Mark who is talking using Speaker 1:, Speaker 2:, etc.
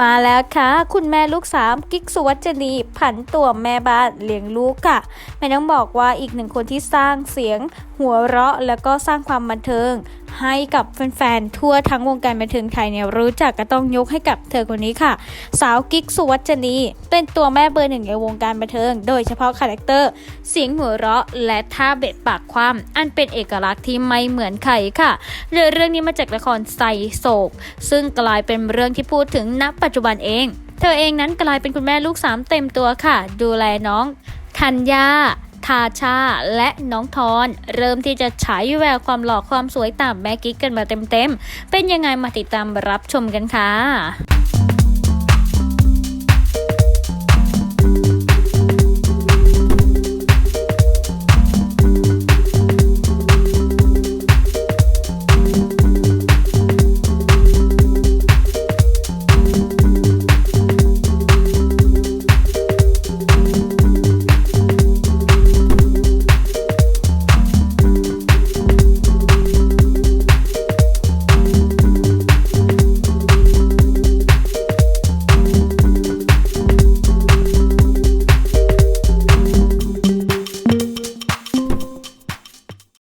Speaker 1: มาแล้วค่ะ คุณแม่ลูกสามกิ๊กสุวัจนีผันตัวแม่บ้านเลี้ยงลูกค่ะแม่ต้องบอกว่าอีกหนึ่งคนที่สร้างเสียงหัวเราะ แล้วก็สร้างความบันเทิง ให้กับแฟนๆ ทั่วทั้งวงการบันเทิงไทยเนี่ยรู้จักก็ต้องยกให้กับเธอคนนี้ค่ะ สาวกิ๊กสุวัจนี เป็นตัวแม่เบอร์หนึ่งในวงการบันเทิง โดยเฉพาะคาแรคเตอร์เสียงหัวเราะ และท่าเบ็ดปากความอันเป็นเอกลักษณ์ที่ไม่เหมือนใครค่ะเรื่องเรื่องนี้มาจากละครไซโศก ซึ่งกลายเป็นเรื่องที่พูดถึงณปัจจุบันเอง เธอเองนั้นกลายเป็นคุณแม่ลูกสามเต็มตัวค่ะ ดูแลน้องธัญญา ทาชาและน้องทอน เริ่มที่จะฉายแววความหล่อความสวยตามแม่กิ๊กกันมาเต็มๆ เป็นยังไงมาติดตามรับชมกันค่ะ